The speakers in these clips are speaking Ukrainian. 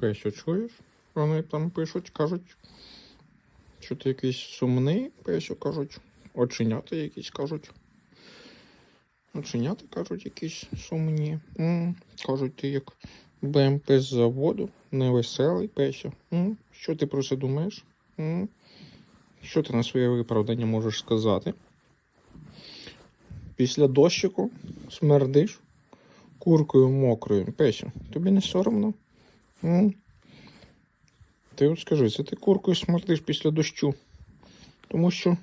Песю, чуєш? Вони там пишуть, кажуть, що ти якийсь сумний, Песю, кажуть. Оченята якісь кажуть. Оченята кажуть, якісь сумні. м Кажуть, ти як БМП з заводу, невеселий м Що ти про це думаєш? м Що ти на своє виправдання можеш сказати? Після дощику смердиш куркою мокрою. Песю, тобі не соромно? М Ти от скажи, це ти куркою смердиш після дощу? Тому що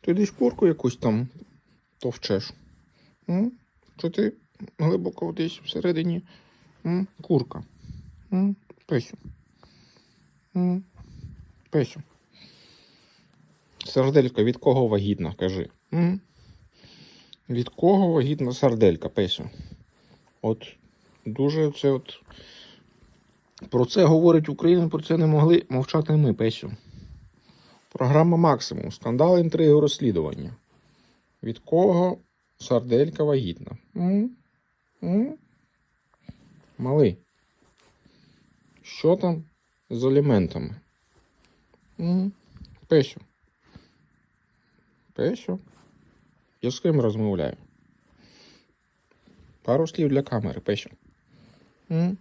ти десь курку якусь там товчеш. М? Чи ти глибоко десь всередині м? курка? Песю. Песю. Сарделька від кого вагітна, кажи? Від кого вагітна сарделька, Песю? От дуже це от. Про це говорить Україна, про це не могли мовчати ми, Песю. Програма Максимум. Скандал, інтриги, розслідування. Від кого сарделька вагітна? М? М? Малий. Що там з аліментами? М? Песю. Песю. Я з ким розмовляю? Пару слів для камери, Песю. М?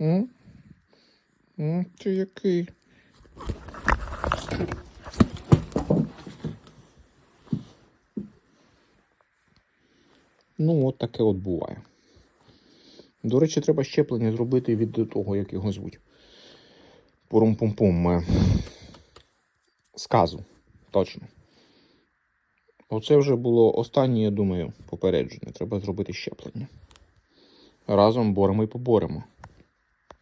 М? Ти який? Ну, от таке от буває. До речі, треба щеплення зробити від того, як його звуть. Пурум-пум-пум. е, Сказу. Точно. Оце вже було останнє, я думаю, попередження. Треба зробити щеплення. Разом боремо і поборемо.